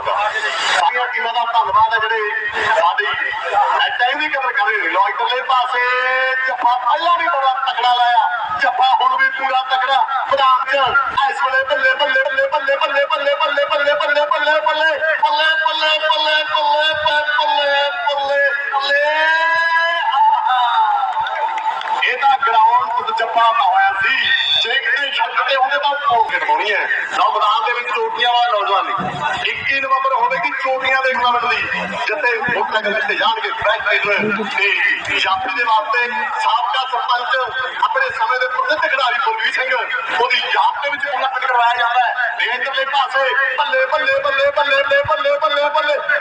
ਤੁਹਾਡਾ ਸਾਰੀਆਂ ਟੀਮਾਂ ਦਾ ਧੰਨਵਾਦ ਹੈ ਜਿਹੜੇ ਸਾਡੀ ਟਾਈਮ ਦੀ ਕਦਰ ਕਰ ਰਹੇ ਨੇ ਲੋ ਇਧਰਲੇ ਪਾਸੇ ਜੱਫਾ ਪਹਿਲਾਂ ਵੀ ਬੜਾ ਤਕੜਾ ਲਾਇਆ ਜੱਫਾ ਹੁਣ ਵੀ ਪੂਰਾ ਤਕੜਾ ਮੈਦਾਨ ਚ ਇਸ ਵੇਲੇ ਬੱਲੇ ਬੱਲੇ ਬੱਲੇ ਬੱਲੇ ਬੱਲੇ ਬੱਲੇ ਬੱਲੇ ਬੱਲੇ ਬੱਲੇ ਬੱਲੇ ਬੱਲੇ ਬੱਲੇ ਬੱਲੇ ਬੱਲੇ ਬੱਲੇ ਬੱਲੇ ਬੱਲੇ ਬੱਲੇ ਇਹ ਤਾਂ ਗਰਾਊਂਡ ਤੋਂ ਜੱਫਾ ਹੋਇਆ ਸੀ ਜੇ ਕਿਤੇ ਛੱਡ ਤੇ ਹੁੰਦੇ ਤਾਂ ਕੋਲ ਖਿਡਵਾਉਣੀ ਹੈ ਨਾ ਮੈਦਾਨ ਦੇ ਵਿੱਚ ਚੋਟੀਆਂ ਵਾਲਾ ਨੌਜਵਾਨ ਨਹੀਂ ਟੂਰਨਾਮੈਂਟ ਦੀ ਜਿੱਥੇ ਮੋਟਰਸਾਈਕਲ ਦਿੱਤੇ ਜਾਣਗੇ ਬੈਕ ਰਾਈਡਰ ਤੇ ਸ਼ਾਪੀ ਦੇ ਵਾਸਤੇ ਸਾਬਕਾ ਸਰਪੰਚ ਆਪਣੇ ਸਮੇਂ ਦੇ ਪ੍ਰਸਿੱਧ ਖਿਡਾਰੀ ਬਲਵੀਰ ਸਿੰਘ, ਉਹਦੀ ਯਾਦ ਦੇ ਵਿੱਚ ਟੂਰਨਾਮੈਂਟ ਕਰਵਾਇਆ ਜਾ ਰਿਹਾ ਹੈ। ਰੇਂਜ ਦੇ ਪਾਸੇ ਬੱਲੇ ਬੱਲੇ ਬੱਲੇ ਬੱਲੇ ਬੱਲੇ ਬੱਲੇ ਬੱਲੇ